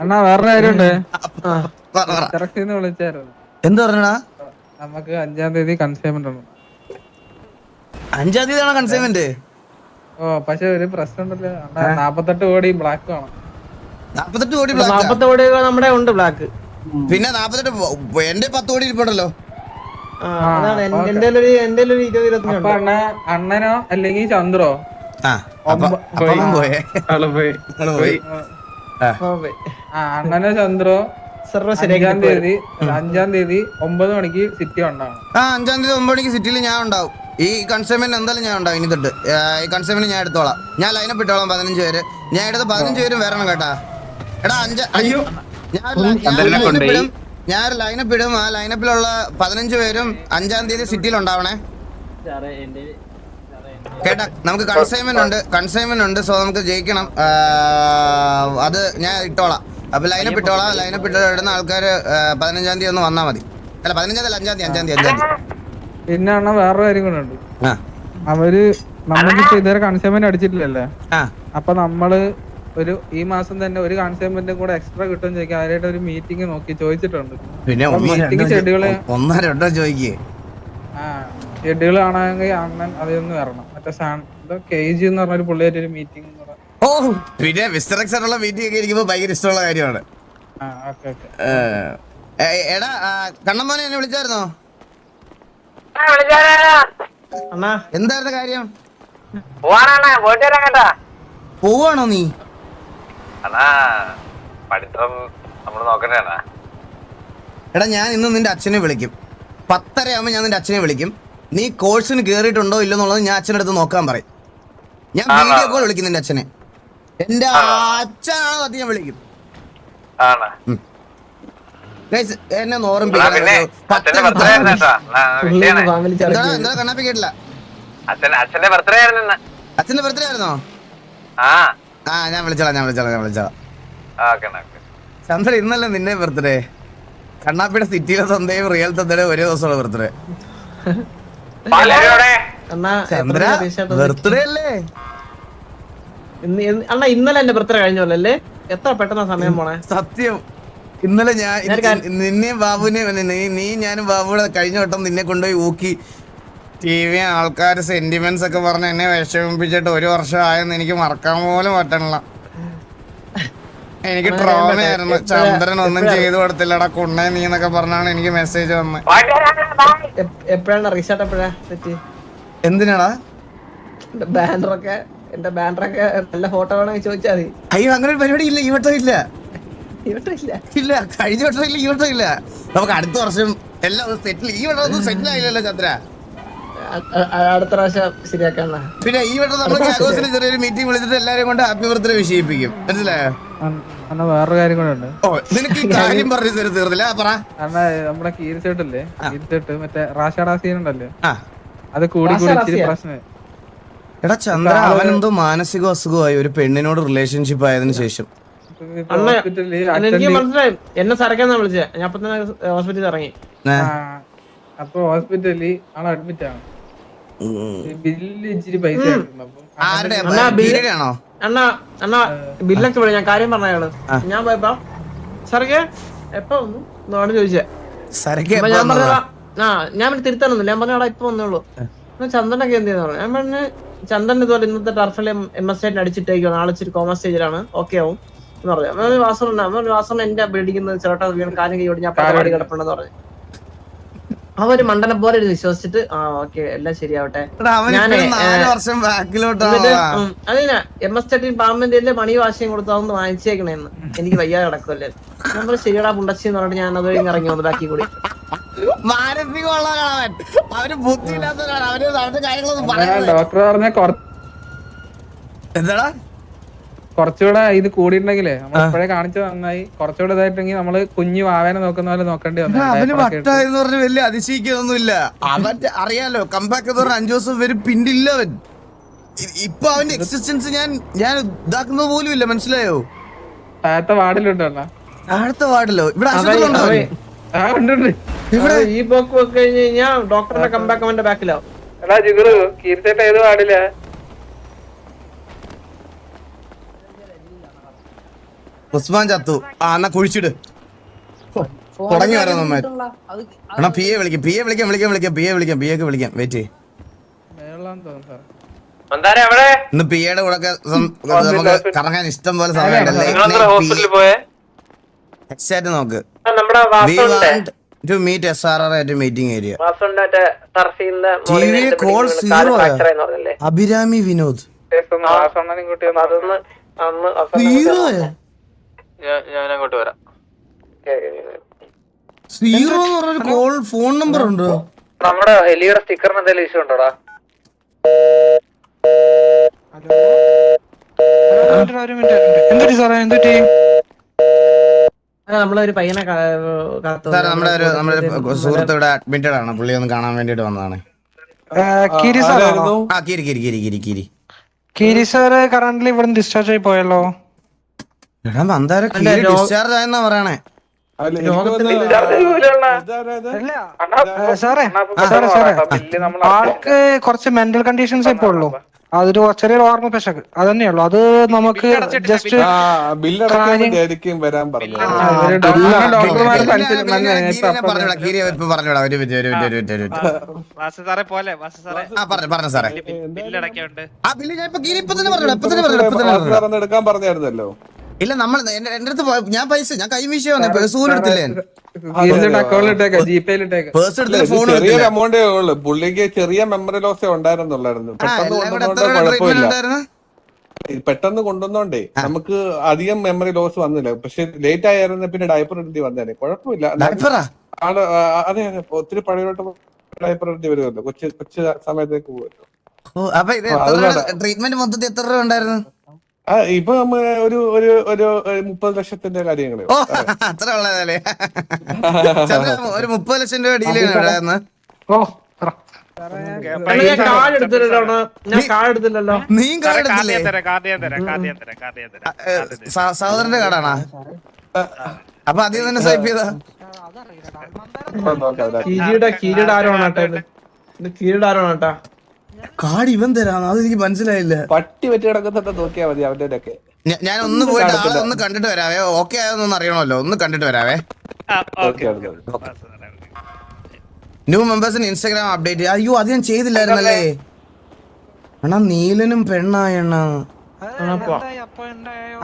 അണ്ണാ വേറെ കാര്യമുണ്ട്. കറക്റ്റ് വിളിച്ചായിരുന്നു. എന്ത് പറഞ്ഞടാ? നമുക്ക് അഞ്ചാം തീയതി കൺസൈൻമെന്റ് ഉണ്ട്. അഞ്ചാം തീയതി ആണോ കൺസൈൻമെന്റ് ഓ പക്ഷെ ഒരു പ്രശ്നം ഉണ്ടല്ലോ. അണ്ണാ നാപ്പത്തെട്ട് കോടി ബ്ലാക്ക് ആണ്. നാപ്പത്തെട്ട് കോടി ബ്ലാക്ക് കോടി നമ്മുടെ ഉണ്ട് ബ്ലാക്ക് പിന്നെ നാപ്പത്തെട്ട് എന്റെ പത്ത് കോടി ഇരിപ്പുണ്ടല്ലോ. അണ്ണനോ അല്ലെങ്കിൽ ചന്ദ്രോ? പോയേ. പോയി. അണ്ണനോ ചന്ദ്രോ അഞ്ചാം തീയതി അഞ്ചാം തീയതി ഒമ്പത് മണിക്ക് സിറ്റി ഉണ്ടാവും ആ അഞ്ചാം തീയതി ഒമ്പത് മണിക്ക് സിറ്റിയിൽ ഞാൻ ഉണ്ടാവും. ഈ കൺസ്യൂമറിന് എന്തായാലും ഞാൻ ഉണ്ടാവും ഇനി തൊട്ട്. ഈ കൺസ്യൂമറിന് ഞാൻ എടുത്തോളാം. ഞാൻ ലൈനപ്പ് ഇട്ടോളാം പതിനഞ്ച് പേര്. ഞാൻ എടുത്ത് പതിനഞ്ച് പേരും വരണം കേട്ടാ. എടാ അഞ്ച അയ്യോ. ഞാൻ ല- ഞാൻ ലൈനപ്പ് ഇടും. ഞാൻ ഒരു ലൈനപ്പ് ഇടും. ആ ലൈനപ്പിലുള്ള പതിനഞ്ച് പേരും അഞ്ചാം തീയതി സിറ്റിയിൽ ഉണ്ടാവണേ. കേട്ടാ നമുക്ക് കൺസൈൻമെന്റ് ഉണ്ട് കൺസൈൻമെന്റ് ഉണ്ട് സോ നമുക്ക് ജയിക്കണം. അത് ഞാൻ ഇട്ടോളാം. അപ്പൊ ലൈനപ്പ് ഇട്ടോളാം. ലൈനപ്പ് ഇട്ട് ഇടുന്ന ആൾക്കാർ പതിനഞ്ചാം തീയതി ഒന്ന് വന്നാൽ മതി. അല്ല പതിനഞ്ചാം തീയതി അഞ്ചാം തീയതി അഞ്ചാം തീയതി അഞ്ചാം തീയതി. പിന്നെ അണ്ണ വേറൊരു കാര്യം കൂടെ ഉണ്ട്. അവർ നമ്മളിപ്പോ ഇതുവരെ കൺസൈൻമെന്റ് അടിച്ചിട്ടില്ലല്ലേ? അപ്പൊ നമ്മൾ ഒരു ഈ മാസം തന്നെ ഒരു കൺസൈൻമെന്റും കൂടെ എക്സ്ട്രാ കിട്ടും ചോദിക്കാൻ അവരായിട്ട് ഒരു മീറ്റിംഗ് നോക്കി ചോദിച്ചിട്ടുണ്ട്. പിന്നെ രണ്ടോ ഒന്നോ രണ്ടോ ചോദിക്കേ. ആ. ഷെഡ്യൂൾ ആണെങ്കിൽ അണ്ണൻ അതൊന്നും വരണം. മറ്റേ കെ ജി എന്ന് പറഞ്ഞൊരു പുള്ളിയായിട്ട് ഒരു മീറ്റിംഗ് ഓ പിന്നെ മിസ്റ്റർ എക്സ് ആയിട്ടുള്ള മീറ്റിംഗ് ഒക്കെ ഇരിക്കുമ്പോ ഭയങ്കര ഇഷ്ടമുള്ള കാര്യമാണ്. ആ ഓക്കെ ഓക്കെ. ഏ, ഏ, എടാ ആ, കണ്ണമ്മോനെ എന്നെ വിളിച്ചായിരുന്നോ? എന്തായിരുന്നു കാര്യം? പോവാണോ നീ? പഠിത്തം നമ്മൾ എടാ ഞാൻ ഇന്ന് നിന്റെ അച്ഛനെ വിളിക്കും. പത്തര ആവുമ്പോ ഞാൻ നിന്റെ അച്ഛനെ വിളിക്കും. നീ കോഴ്സിന് കേറിയിട്ടുണ്ടോ ഇല്ലെന്നുള്ളത് ഞാൻ അച്ഛന്റെ അടുത്ത് നോക്കാൻ പറയും. ഞാൻ വീഡിയോ കോൾ വിളിക്കുന്നു എന്റെ അച്ഛനെ. എന്റെ അച്ഛനാണ് അത് ഞാൻ വിളിക്കും. എന്നെ പിന്നെ അച്ഛന്റെ ബർത്ത്ഡേ ആയിരുന്നു ആ. ആ ഞാൻ വിളിച്ചോളാം ഞാൻ വിളിച്ചോളാം ഞാൻ വിളിച്ചോളാം. ചന്ദ്ര ഇന്നല്ലേ നിന്നെ ബർത്ത്ഡേ കണ്ണാപ്പിയുടെ സിറ്റിയിലെ തന്തയും റിയൽ തന്തയുടെ ഒരേ ദിവസമുള്ള ബർത്ത്ഡേ ചന്ദ്ര ബർത്ത്ഡേ അല്ലേ അണ്ണാ ഇന്നലെ എന്റെ ബർത്ത്ഡേ കഴിഞ്ഞല്ലേ എത്ര പെട്ടെന്ന് സമയം പോണേ? സത്യം. ഇന്നലെ ഞാൻ നിന്നെയും ബാബുവിനെയും നീ നീ ഞാനും ബാബുവിടെ കഴിഞ്ഞ വട്ടം നിന്നെ കൊണ്ടുപോയി ഊക്കി. ടി വി ആൾക്കാർ സെന്റിമെന്റ്സ് ഒക്കെ പറഞ്ഞ് എന്നെ വിഷമിപ്പിച്ചിട്ട് ഒരു വർഷം ആയെന്ന് എനിക്ക് മറക്കാൻ പോലും പറ്റണില്ല. എനിക്ക് ട്രോമയായിരുന്നു ചന്ദ്രൻ ഒന്നും ചെയ്തു കൊടുത്തില്ലടാ കുണ്ണേ നീ എന്നൊക്കെ പറഞ്ഞാണ് എനിക്ക് മെസ്സേജ് വന്ന്. എപ്പ- എപ്പോഴാണ് റീസ്റ്റാർട്ട് എപ്പോഴാ? സെറ്റ് എന്തിനാടാ? ബാനറൊക്കെ എന്റെ ബാനറൊക്കെ നല്ല ഫോട്ടോ വേണമെങ്കിൽ ചോദിച്ചാൽ മതി. അയ്യോ അങ്ങനെ ഒരു പരിപാടി ഇല്ല ഈ വട്ടം ഇല്ല. ഇല്ല. കഴിഞ്ഞ വട്ടം ഇല്ല ഈ വട്ടം ഇല്ല. നമുക്ക് അടുത്ത വർഷം എല്ലാം സെറ്റിൽ ഈ വട്ടം ഒന്നും സെറ്റിൽ ആയില്ലല്ലോ ചന്ദ്ര. അടുത്ത പ്രാവശ്യം ശരിയാക്കാണ പിന്നെ ഈ വട്ടം നമ്മൾ ചെറിയൊരു മീറ്റിംഗ് വിളിച്ചിട്ട് എല്ലാരും കൊണ്ട് ഹാപ്പി ബർത്ത്ഡേ വിഷയിപ്പിക്കും. മനസ്സിലായോ? അണ്ണ വേറൊരു കാര്യം കൂടെ ഉണ്ട്. ഓ നിനക്ക് ഈ കാര്യം പറഞ്ഞു തരും തീർന്നില്ല? ആ, പറ. അണ്ണ നമ്മുടെ കീരിച്ചേട്ടല്ലേ കീരിച്ചേട്ട് മറ്റേ റാഷാടാ സീൻ ഉണ്ടല്ലേ? ആ. അത് കൂടി കൂടി ഇച്ചിരി റാഷാ പ്രശ്നം. എടാ ചന്ദ്ര അവനെന്തോ മാനസിക അസുഖമായി ഒരു പെണ്ണിനോട് റിലേഷൻഷിപ്പ് ആയതിനു ശേഷം. എനിക്ക് മനസ്സിലായി. എന്നെ സരക്കാന്നാ വിളിച്ചത്. ഞാൻ അപ്പൊ തന്നെ ഹോസ്പിറ്റലിൽ ഇറങ്ങി. അപ്പൊ ഹോസ്പിറ്റലിൽ ആൾ അഡ്മിറ്റ് ആണ്. ബില്ല് ഇച്ചിരി പൈസ ആണോ അണ്ണ അണ്ണ ബില്ലൊക്കെ വിളി ഞാൻ കാര്യം പറഞ്ഞയാൾ ഞാൻ പോയപ്പോ സാറേ എപ്പോ വന്നു? എന്നാണ് ചോദിച്ചേ. സരക്ക് ഞാൻ? പറഞ്ഞ ആ ഞാൻ പിന്നെ തിരുത്താനൊന്നുമില്ല. ഞാൻ പറഞ്ഞ ഇപ്പൊ വന്നുള്ളൂ ചന്ദനൊക്കെ എന്ത് ചെയ്യുന്ന? ഞാൻ പറഞ്ഞു ചന്ദൻ ഇതുപോലെ ഇന്നത്തെ ടർഫിലെ എം എസ് ആയിട്ട് അടിച്ചിട്ടേക്കോ നാളെ ഇച്ചിരി കോമേഴ്സ് സ്റ്റേജിലാണ്. ഓക്കെ ആവും. എന്ന് പറഞ്ഞു. അപ്പൊ വാസന എന്റെ പേടിക്കുന്നത് ചേട്ടാ വീണ് കാര്യം കൈയോട് ഞാൻ പരിപാടി കിടപ്പുണ്ടെന്ന് പറഞ്ഞു. അവർ മണ്ടനെ പോലെ ഇരുന്ന് വിശ്വസിച്ചിട്ട് ആ ഓക്കെ എല്ലാം ശരിയാവട്ടെ. വർഷം ഉം, അതിനാ എം എസ് തേർട്ടീൻ പാമ്പന്റെ മണി വാശിയും കൊടുത്താന്ന് അതൊന്ന് വാങ്ങിച്ചേക്കണേന്ന്. എനിക്ക് വയ്യാതെ കിടക്കുമല്ലേ നമ്മൾ ശരിയടാ പുണ്ടച്ചി എന്ന് പറഞ്ഞിട്ട് ഞാൻ അത് കഴിഞ്ഞ് ഇറങ്ങി വന്നു ബാക്കി കൂടി. മാനസികമുള്ളവനാണ് അവൻ. അവന് ബുദ്ധിയില്ലാത്തവരാണ് അവന് അവന്റെ കാര്യങ്ങളൊന്നും പറയാനില്ല ഡോക്ടർ പറഞ്ഞ എന്താടാ? കുറച്ചുകൂടെ ഇത് കൂടിയിട്ടുണ്ടെങ്കിലേ നമ്മൾ ഇപ്പോഴേ കാണിച്ചു നന്നായി. കുറച്ചുകൂടെ ഇതായിട്ടെങ്കിൽ നമ്മൾ കുഞ്ഞു വാവേനെ നോക്കുന്ന പോലെ നോക്കേണ്ടി വന്നു. അവന്. വട്ടായെന്ന് പറഞ്ഞ് വലിയ അതിശയിക്കൊന്നുമില്ല അവൻ അറിയാലോ കമ്പാക്ക് എന്ന് പറഞ്ഞ അഞ്ചു ദിവസം വരും പിന്നില്ല അവൻ. ഇപ്പൊ അവന്റെ എക്സിസ്റ്റൻസ് ഞാൻ ഞാൻ ഇതാക്കുന്നത് പോലും ഇല്ല മനസ്സിലായോ? താഴത്തെ വാർഡിലുണ്ടോ താഴത്തെ വാർഡിലോ? ഇവിടെ ഈ പോക്ക് പോയി കഴിഞ്ഞ് കഴിഞ്ഞാൽ ഡോക്ടറിന്റെ കമ്പാക്ക് അവന്റെ ബാക്കിലാവും എടാ ജിഗുറു കീർത്തിട്ട് ഏത് വാർഡിലാ? ഉസ്മാൻ ചത്തു. ആ എന്നാ കുഴിച്ചിട്. തുടങ്ങി വരാം നന്നായി എന്നാ പി എ വിളിക്കാം പി എ വിളിക്കാം വിളിക്കാം വിളിക്കാം പി എ വിളിക്കാം പി എക്ക് വിളിക്കാം. വെയിറ്റ് ഇന്ന് പി എയുടെ കൂടെ നമുക്ക് കറങ്ങാൻ ഇഷ്ടം പോലെ നോക്ക്. നമ്മുടെ we വാസുണ്ട് to meet S R R at meeting area വാസുണ്ട് മറ്റേ ടർഫീന്ന് ടി വി കോൾ സീറോ പറഞ്ഞില്ലേ? അഭിരാമി വിനോദ്. സീറോ ഞാൻ അങ്ങോട്ട് വരാം. സീറോ എന്ന് പറഞ്ഞൊരു കോൾ ഫോൺ നമ്പർ ഉണ്ടോ. നമ്മുടെ എലിയുടെ സ്റ്റിക്കറിന് എന്തെങ്കിലും ഇഷ്യൂ ഉണ്ടോടാ? സാറേ നമ്മളൊരു പയ്യനെ സാർ നമ്മുടെ ഒരു നമ്മുടെ ഒരു സുഹൃത്ത് ഇവിടെ അഡ്മിറ്റഡ് ആണ്. പുള്ളി ഒന്ന് കാണാൻ വേണ്ടിട്ട് വന്നതാണ്. കിരി സാറാണോ? ആ കിരി കിരി കിരി കിരി കിരി. കിരി സാറ് കറന്റ് ഇവിടെ ഡിസ്ചാർജ് ആയി പോയല്ലോ. എടാ ഡിസ്ചാർജ് ആയെന്നാ പറയണേ. ആൾക്ക് കുറച്ച് മെന്റൽ കണ്ടീഷൻസ് ഇപ്പൊ ഉള്ളൂ. അതൊരു ചെറിയ ഓർമ്മ പെശക് അതന്നെയുള്ളൂ അത് നമുക്ക് ജസ്റ്റ് പറഞ്ഞായിരുന്നല്ലോ. ഇല്ല നമ്മൾ എന്റെ അടുത്ത് പോയ- ഞാൻ പൈസ ഞാൻ കൈമീശ വന്നേ. പേഴ്സ് പോലും എടുത്തില്ലേ? അക്കൗണ്ടിൽ ഇട്ടേക്ക ജിപേയിൽ ഇട്ടേക്ക. പേഴ്സ് എടുത്തില്ല ഇത് ഫോൺ ചെറിയൊരു എടുത്തില്ല എമൗണ്ടേ ഉള്ളു. പുള്ളിക്ക് ചെറിയ മെമ്മറി ലോസേ ഉണ്ടായിരുന്നുള്ളായിരുന്നു. പെട്ടെന്ന് എല്ലാം കൊണ്ടുവന്നോണ്ട് കുഴപ്പമില്ല. പെട്ടെന്ന് കൊണ്ടുവന്നോണ്ടേ നമുക്ക് അധികം മെമ്മറി ലോസ് വന്നില്ല. പക്ഷെ ലേറ്റ് ആയിരുന്നു പിന്നെ ഡയപ്പർ എടുത്തി വന്നേ കുഴപ്പമില്ല. അതെ അതെ. ഒത്തിരി പഴയോട്ട് ഡയപ്പർ എടുത്തി വരുമല്ലോ. കൊച്ചു കൊച്ചു സമയത്തേക്ക് പോകുമല്ലോ അപ്പൊ ട്രീറ്റ്മെന്റ് മൊത്തത്തിൽ എത്ര രൂപ ഉണ്ടായിരുന്നു? ഇപ്പൊ നമ്മ ഒരു ഒരു ഒരു മുപ്പത് ലക്ഷത്തിന്റെ കാര്യങ്ങൾ. അത്ര ഉള്ളതല്ലേ? ഒരു മുപ്പത് ലക്ഷം രൂപ ഡീൽ ചെയ്യണ ഓ നീ സഹോദരന്റെ കാർഡാണാ? അപ്പൊ അതിൽ തന്നെ സ്വൈപ്പ് ചെയ്താ? കീരിയുടെ കീരിയുടെ ഇത്? കീരിയുടെ കേട്ടാ? കാർഡ് ഇവൻ തരാന്ന് അത് എനിക്ക് മനസ്സിലായില്ല. പട്ടി പറ്റി കിടക്കുന്നുണ്ട് നോക്കിയാ മതി അവന്റെ ഒക്കെ ഞാൻ ഒന്ന് പോയിട്ട് ആളെ ഒന്ന് കണ്ടിട്ട് വരാവേ. ഓക്കെ ആയോന്നൊന്ന് അറിയണമല്ലോ. ഒന്ന് കണ്ടിട്ട് വരാവേ. ന്യൂ മെമ്പേഴ്സിന് ഇൻസ്റ്റാഗ്രാം അപ്ഡേറ്റ് അയ്യോ അത് ഞാൻ ചെയ്തില്ലായിരുന്നല്ലേ? അണ്ണാ നീലനും പെണ്ണായ അണ്ണാ.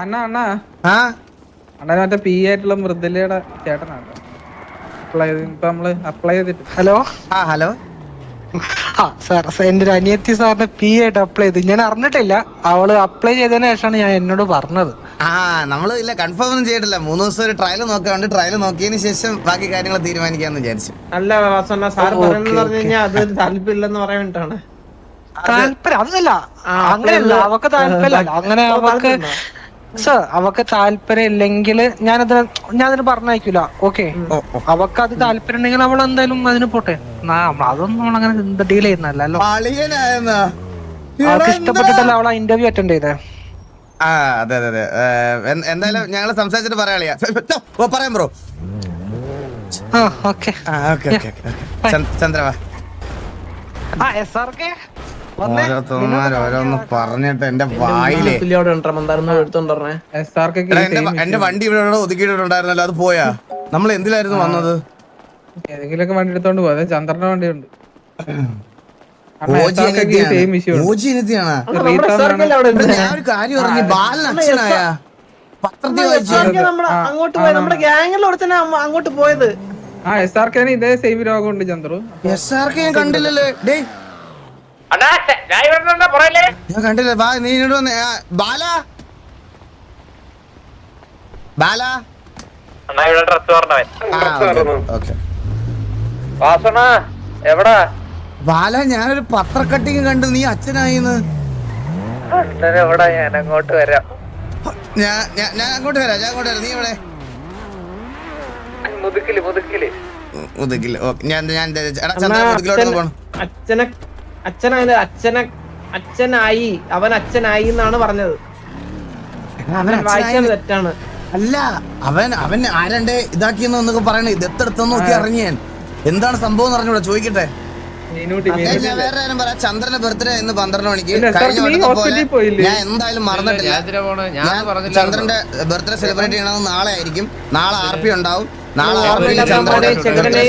അണ്ണാ അണ്ണാ? അണ്ണ മറ്റേ പി ആയിട്ടുള്ള മൃദുലയുടെ ചേട്ടനാണ്. അപ്ലൈ ചെയ്ത് ഇപ്പൊ നമ്മൾ അപ്ലൈ ചെയ്തിട്ട് ഹലോ ആ ഹലോ? ആ സാർ എന്റെ ഒരു അനിയത്തി സാറിന് പി ആയിട്ട് അപ്ലൈ ചെയ്ത് ഞാൻ അറിഞ്ഞിട്ടില്ല. അവൾ അപ്ലൈ ചെയ്തതിനു ശേഷമാണ് ഞാൻ എന്നോട് പറഞ്ഞത്. ആ നമ്മൾ ഇല്ല കൺഫേം ഒന്നും ചെയ്തിട്ടില്ല. മൂന്ന് ദിവസം ഒരു ട്രയൽ നോക്കാണ്ട് ട്രയൽ നോക്കിയതിന് ശേഷം ബാക്കി കാര്യങ്ങൾ തീരുമാനിക്കാന്ന് വിചാരിച്ചു. അല്ല വാസന സാർ പറയുന്നത് പറഞ്ഞു കഴിഞ്ഞാൽ അത് താല്പര്യമില്ലെന്ന് പറയാൻ വേണ്ടിട്ടാണ് താല്പര്യം അതല്ല. അങ്ങനെയല്ല അവക്ക് താല്പര്യമല്ല. അങ്ങനെ അവക്ക്? സർ അവക്ക് താല്പര്യം ഇല്ലെങ്കിൽ ഞാനതിന് ഞാനതിന് പറഞ്ഞയക്കൂല. ഓക്കെ? അവക്ക് അത് താല്പര്യം ഉണ്ടെങ്കിൽ അവൾ എന്തായാലും അതിന് പോട്ടെ. നാ- അതൊന്നും നമ്മളങ്ങനെ ഡീൽ ചെയ്യുന്നല്ലോ അവൾക്ക് ഇഷ്ടപ്പെട്ടിട്ടല്ല അവൾ ഇന്റർവ്യൂ അറ്റൻഡ് ചെയ്തേ? ആ അതെ അതെ അതെ. എന്തായാലും ഞങ്ങൾ സംസാരിച്ചിട്ട് പറയാളിയാ ഓ പറയാം ബ്രോ. ആ ഓക്കെ. ആ ഓക്കെ ഓക്കെ ചന്ദ്രവാ ആ എസ് ആർ കെ ഓരോന്ന് പറഞ്ഞിട്ട് എന്റെ വായിലേ. എന്റെ വണ്ടി ഇവിടെ ഒതുക്കിയിട്ടുണ്ടായിരുന്നല്ലോ അത് പോയാ. നമ്മൾ എന്തിലായിരുന്നു വന്നത്? ഏതെങ്കിലുമൊക്കെ വണ്ടി എടുത്തോണ്ട് പോയത് ചന്ദ്രന്റെ same ഉണ്ട്. നമ്മുടെ ഗ്യാങ്ങിലൂടെ തന്നെ അങ്ങോട്ട് പോയത്. ആ എസ് ആർക്കേന് ഇതേ സെയിം രോഗമുണ്ട് ചന്ദ്രു. എസ് ആർ കെ കണ്ടില്ലല്ലോ ഞാൻ കണ്ടില്ല. ബാ നീ ഇങ്ങോട്ട് വന്നേ. ബാല? ബാല? ബാല ഞാനൊരു പത്ര കട്ടിങ് കണ്ടു. നീ അച്ഛനായിന്ന് ഞാൻ അങ്ങോട്ട് വരാം. ഞാൻ ഞാൻ അങ്ങോട്ട് വരാം. ഞാൻ അങ്ങോട്ട് വരാം. നീ ഇവിടെ മുതുക്കിൽ മുതുക്കിൽ. മുതുക്കിൽ. ഞാൻ ഞാൻ എടാ ചന്ദ്ര പോകണം അച്ഛനെ അച്ഛനായത് അച്ഛനെ അച്ഛനായി അവൻ അച്ഛനായി എന്നാണ് പറഞ്ഞത്. അവൻ വായിച്ചത് തെറ്റാണ്. അല്ല അവൻ അവൻ ആരണ്ട് ഇതാക്കിയെന്ന് എന്നൊക്കെ പറയണേ. ദത്തെടുത്തെന്ന് നോക്കി ഇറങ്ങിയാൻ ഞാൻ. എന്താണ് സംഭവം എന്ന് അറിഞ്ഞൂടാ ചോദിക്കട്ടെ വേറെ ആരും പറയാം ചന്ദ്രന്റെ ബർത്ത്ഡേ ഇന്ന് പന്ത്രണ്ട് മണിക്ക്. കഴിഞ്ഞ വട്ടത്തെ പോലെ ഞാൻ എന്തായാലും മറന്നിട്ടില്ല. ഞാൻ ചന്ദ്രന്റെ ബർത്ത്ഡേ സെലിബ്രേറ്റ് ചെയ്യണത് നാളെ ആയിരിക്കും. നാളെ ആർ പി ഉണ്ടാവും.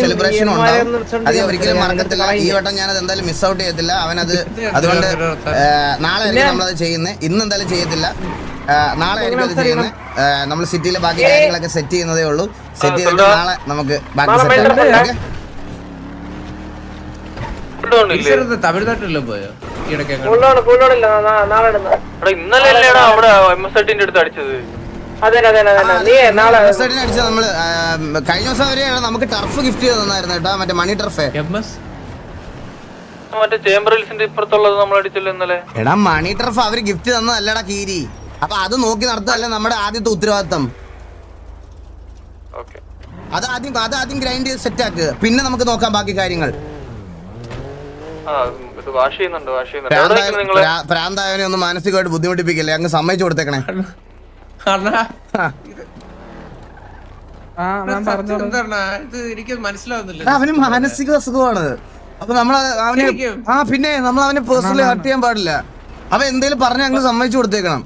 സെലിബ്രേഷൻ ഉണ്ടാവും അത് ഒരിക്കലും മറക്കത്തില്ല ഈ. വട്ടം ഞാനത് എന്തായാലും മിസ് ഔട്ട് ചെയ്യത്തില്ല അവനത് അതുകൊണ്ട് നാളെ നമ്മൾ നമ്മളത് ചെയ്യുന്നത് ഇന്ന് എന്തായാലും ചെയ്യത്തില്ല നാളെ ആയിരിക്കും അത് ചെയ്യുന്നത് നമ്മൾ സിറ്റിയിലെ ബാക്കി കാര്യങ്ങളൊക്കെ സെറ്റ് ചെയ്യുന്നതേ ഉള്ളൂ സെറ്റ് ചെയ്തിട്ട് നാളെ നമുക്ക് ബാക്കി സെറ്റ് ഓക്കെ തമിഴ്നാട്ടിലെല്ലാം പോയോ ഇന്നലെ അല്ലേടാ അവിടെ എം എസ് അടുത്ത് അടിച്ചത് കഴിഞ്ഞ ദിവസം വരെ നമുക്ക് ടർഫ് ഗിഫ്റ്റ് ചെയ്ത് തന്നായിരുന്നു കേട്ടോ മറ്റേ മണി ടർഫ് എടാ മണി ടർഫ് അവർ ഗിഫ്റ്റ് തന്നതല്ലടാ കീരി. അപ്പൊ അത് നോക്കി നടത്തല്ലേ നമ്മുടെ ആദ്യത്തെ ഉത്തരവാദിത്തം. ഓക്കെ അത് ആദ്യം അത് ആദ്യം ഗ്രൈൻഡ് ചെയ്ത് സെറ്റ് ആക്ക്. പിന്നെ നമുക്ക് നോക്കാം ബാക്കി കാര്യങ്ങൾ. ആ ഇത് വാഷ് ചെയ്യുന്നുണ്ട് വാഷ് ചെയ്യുന്നുണ്ട്. എവിടെ പ്രാന്തായ- നിൽക്കുന്നു നിങ്ങൾ? പ്രാ- പ്രാന്തായവനെ ഒന്ന് മാനസികമായിട്ട് ബുദ്ധിമുട്ടിപ്പിക്കല്ലേ? അങ്ങ് സമ്മതിച്ചു കൊടുത്തേക്കണേ. എനിക്ക് മനസ്സിലാവുന്നില്ല എടാ, അവന് മാനസിക അസുഖമാണ്. അപ്പൊ നമ്മൾ അവന്? ആ പിന്നെ നമ്മൾ അവനെ പേഴ്സണലി ഹർട്ട് ചെയ്യാൻ പാടില്ല. അവൻ എന്തേലും പറഞ്ഞ അങ്ങ് സമ്മതിച്ചു കൊടുത്തേക്കണം.